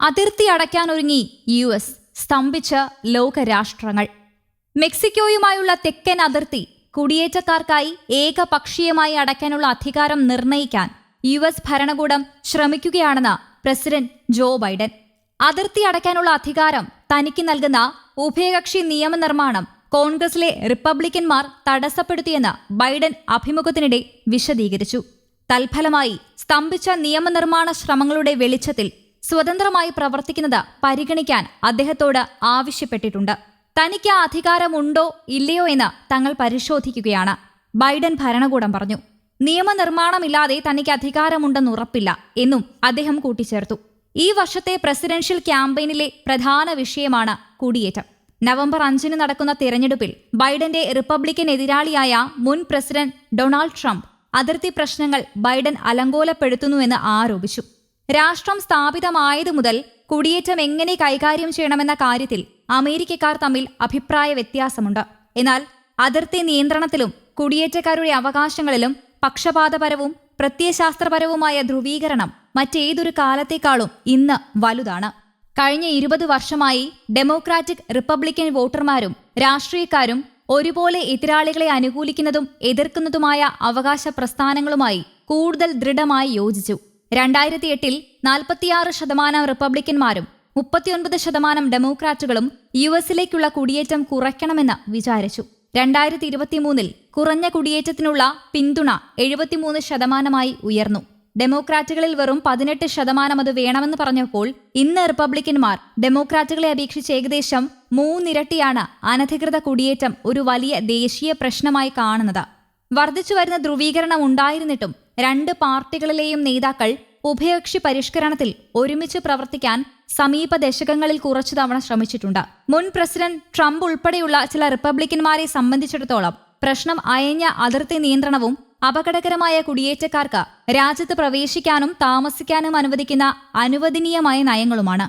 അതിർത്തി അടയ്ക്കാനൊരുങ്ങി U S സ്തംഭിച്ച ലോകരാഷ്ട്രങ്ങൾ. മെക്സിക്കോയുമായുള്ള തെക്കൻ അതിർത്തി കുടിയേറ്റക്കാർക്കായി ഏകപക്ഷീയമായി അടയ്ക്കാനുള്ള അധികാരം നിർണയിക്കാൻ യു എസ് ഭരണകൂടം ശ്രമിക്കുകയാണെന്ന് പ്രസിഡന്റ് ജോ ബൈഡൻ. അതിർത്തി അടയ്ക്കാനുള്ള അധികാരം തനിക്ക് നൽകുന്ന ഉഭയകക്ഷി നിയമനിർമ്മാണം കോൺഗ്രസിലെ റിപ്പബ്ലിക്കന്മാർ തടസ്സപ്പെടുത്തിയെന്ന് ബൈഡൻ അഭിമുഖത്തിനിടെ വിശദീകരിച്ചു. തൽഫലമായി സ്തംഭിച്ച നിയമനിർമ്മാണ ശ്രമങ്ങളുടെ വെളിച്ചത്തിൽ സ്വതന്ത്രമായി പ്രവർത്തിക്കുന്നത് പരിഗണിക്കാൻ അദ്ദേഹത്തോട് ആവശ്യപ്പെട്ടിട്ടുണ്ട്. തനിക്ക് അധികാരമുണ്ടോ ഇല്ലയോ എന്ന് തങ്ങൾ പരിശോധിക്കുകയാണ്. ബൈഡൻ ഭരണകൂടം പറഞ്ഞു നിയമനിർമ്മാണമില്ലാതെ തനിക്ക് അധികാരമുണ്ടെന്ന് ഉറപ്പില്ല എന്നും അദ്ദേഹം കൂട്ടിച്ചേർത്തു. ഈ വർഷത്തെ പ്രസിഡൻഷ്യൽ ക്യാമ്പയിനിലെ പ്രധാന വിഷയമാണ് കുടിയേറ്റം. നവംബർ അഞ്ചിന് നടക്കുന്ന തിരഞ്ഞെടുപ്പിൽ ബൈഡന്റെ റിപ്പബ്ലിക്കൻ എതിരാളിയായ മുൻ പ്രസിഡന്റ് ഡൊണാൾഡ് ട്രംപ് അതിർത്തി പ്രശ്നങ്ങൾ ബൈഡൻ അലങ്കോലപ്പെടുത്തുന്നുവെന്ന് ആരോപിച്ചു. രാഷ്ട്രം സ്ഥാപിതമായതു മുതൽ കുടിയേറ്റം എങ്ങനെ കൈകാര്യം ചെയ്യണമെന്ന കാര്യത്തിൽ അമേരിക്കക്കാർ തമ്മിൽ അഭിപ്രായ വ്യത്യാസമുണ്ട്. എന്നാൽ അതിർത്തി നിയന്ത്രണത്തിലും കുടിയേറ്റക്കാരുടെ അവകാശങ്ങളിലും പക്ഷപാതപരവും പ്രത്യയശാസ്ത്രപരവുമായ ധ്രുവീകരണം മറ്റേതൊരു കാലത്തേക്കാളും ഇന്ന് വലുതാണ്. കഴിഞ്ഞ ഇരുപത് വർഷമായി ഡെമോക്രാറ്റിക് റിപ്പബ്ലിക്കൻ വോട്ടർമാരും രാഷ്ട്രീയക്കാരും ഒരുപോലെ എതിരാളികളെ അനുകൂലിക്കുന്നതും എതിർക്കുന്നതുമായ അവകാശ പ്രസ്ഥാനങ്ങളുമായി കൂടുതൽ ദൃഢമായി യോജിച്ചു. രണ്ടായിരത്തി എട്ടിൽ നാൽപ്പത്തിയാറ് ശതമാനം റിപ്പബ്ലിക്കന്മാരും മുപ്പത്തിയൊൻപത് ശതമാനം ഡെമോക്രാറ്റുകളും യു എസിലേക്കുള്ള കുടിയേറ്റം കുറയ്ക്കണമെന്ന് വിചാരിച്ചു. രണ്ടായിരത്തി ഇരുപത്തിമൂന്നിൽ കുറഞ്ഞ കുടിയേറ്റത്തിനുള്ള പിന്തുണ എഴുപത്തിമൂന്ന് ശതമാനമായി ഉയർന്നു. ഡെമോക്രാറ്റുകളിൽ വെറും പതിനെട്ട് ശതമാനം അത് വേണമെന്ന് പറഞ്ഞപ്പോൾ ഇന്ന് റിപ്പബ്ലിക്കന്മാർ ഡെമോക്രാറ്റുകളെ അപേക്ഷിച്ച് ഏകദേശം മൂന്നിരട്ടിയാണ് അനധികൃത കുടിയേറ്റം ഒരു വലിയ ദേശീയ പ്രശ്നമായി കാണുന്നത്. വർദ്ധിച്ചു വരുന്ന ധ്രുവീകരണം ഉണ്ടായിരുന്നിട്ടും രണ്ട് പാർട്ടികളിലെയും നേതാക്കൾ ഉഭയകക്ഷി പരിഷ്കരണത്തിൽ ഒരുമിച്ച് പ്രവർത്തിക്കാൻ സമീപ ദശകങ്ങളിൽ കുറച്ചു തവണ ശ്രമിച്ചിട്ടുണ്ട്. മുൻ പ്രസിഡന്റ് ട്രംപ് ഉൾപ്പെടെയുള്ള ചില റിപ്പബ്ലിക്കന്മാരെ സംബന്ധിച്ചിടത്തോളം പ്രശ്നം അയഞ്ഞ അതിർത്തി നിയന്ത്രണവും അപകടകരമായ കുടിയേറ്റക്കാർക്ക് രാജ്യത്ത് പ്രവേശിക്കാനും താമസിക്കാനും അനുവദിക്കുന്ന അനുവദനീയമായ നയങ്ങളുമാണ്.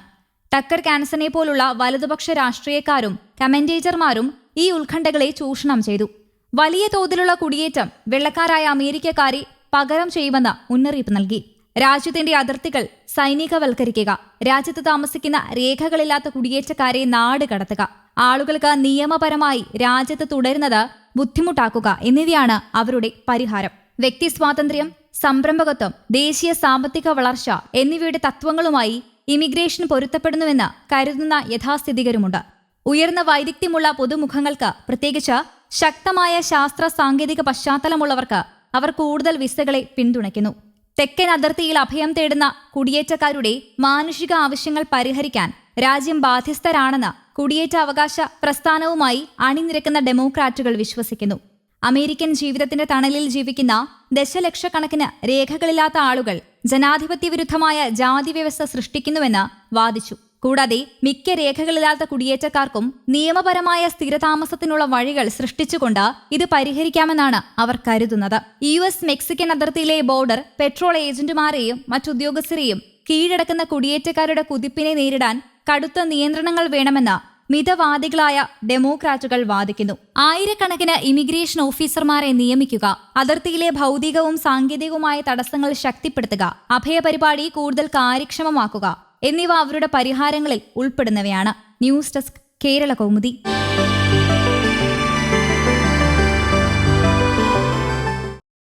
ടക്കർ കാൻസനെ പോലുള്ള വലതുപക്ഷ രാഷ്ട്രീയക്കാരും കമന്റേറ്റർമാരും ഈ ഉത്കണ്ഠകളെ ചൂഷണം ചെയ്തു. വലിയ തോതിലുള്ള കുടിയേറ്റം വെള്ളക്കാരായ അമേരിക്കക്കാരെ പകരം ചെയ്യുമെന്ന് മുന്നറിയിപ്പ് നൽകി. രാജ്യത്തിന്റെ അതിർത്തികൾ സൈനികവൽക്കരിക്കുക രാജ്യത്ത് താമസിക്കുന്ന രേഖകളില്ലാത്ത കുടിയേറ്റക്കാരെ നാട് കടത്തുക ആളുകൾക്ക് നിയമപരമായി രാജ്യത്ത് തുടരുന്നത് ബുദ്ധിമുട്ടാക്കുക എന്നിവയാണ് അവരുടെ പരിഹാരം. വ്യക്തി സ്വാതന്ത്ര്യം സംരംഭകത്വം ദേശീയ സാമ്പത്തിക വളർച്ച എന്നിവയുടെ തത്വങ്ങളുമായി ഇമിഗ്രേഷൻ പൊരുത്തപ്പെടുന്നുവെന്ന് കരുതുന്ന യഥാസ്ഥിതികരുമുണ്ട്. ഉയർന്ന വൈദഗ്ധ്യമുള്ള പൊതുമുഖങ്ങൾക്ക് പ്രത്യേകിച്ച് ശക്തമായ ശാസ്ത്ര സാങ്കേതിക പശ്ചാത്തലമുള്ളവർക്ക് അവർ കൂടുതൽ വിസകളെ പിന്തുണയ്ക്കുന്നു. തെക്കൻ അതിർത്തിയിൽ അഭയം തേടുന്ന കുടിയേറ്റക്കാരുടെ മാനുഷിക ആവശ്യങ്ങൾ പരിഹരിക്കാൻ രാജ്യം ബാധ്യസ്ഥരാണെന്ന് കുടിയേറ്റ അവകാശ പ്രസ്ഥാനവുമായി അണിനിരക്കുന്ന ഡെമോക്രാറ്റുകൾ വിശ്വസിക്കുന്നു. അമേരിക്കൻ ജീവിതത്തിന്റെ തണലിൽ ജീവിക്കുന്ന ദശലക്ഷക്കണക്കിന് രേഖകളില്ലാത്ത ആളുകൾ ജനാധിപത്യ വിരുദ്ധമായ ജാതി വ്യവസ്ഥ സൃഷ്ടിക്കുന്നുവെന്ന് വാദിച്ചു. കൂടാതെ മിക്ക രേഖകളില്ലാത്ത കുടിയേറ്റക്കാർക്കും നിയമപരമായ സ്ഥിരതാമസത്തിനുള്ള വഴികൾ സൃഷ്ടിച്ചുകൊണ്ട് ഇത് പരിഹരിക്കാമെന്നാണ് അവർ കരുതുന്നത്. യു എസ് മെക്സിക്കൻ അതിർത്തിയിലെ ബോർഡർ പെട്രോൾ ഏജന്റുമാരെയും മറ്റുദ്യോഗസ്ഥരെയും കീഴടക്കുന്ന കുടിയേറ്റക്കാരുടെ കുതിപ്പിനെ നേരിടാൻ കടുത്ത നിയന്ത്രണങ്ങൾ വേണമെന്ന് മിതവാദികളായ ഡെമോക്രാറ്റുകൾ വാദിക്കുന്നു. ആയിരക്കണക്കിന് ഇമിഗ്രേഷൻ ഓഫീസർമാരെ നിയമിക്കുക അതിർത്തിയിലെ ഭൗതികവും സാങ്കേതികവുമായ തടസ്സങ്ങൾ ശക്തിപ്പെടുത്തുക അഭയപരിപാടി കൂടുതൽ കാര്യക്ഷമമാക്കുക എന്നിവ അവരുടെ പരിഹാരങ്ങളിൽ ഉൾപ്പെടുന്നവയാണ്. News desk Kerala Kaumudi.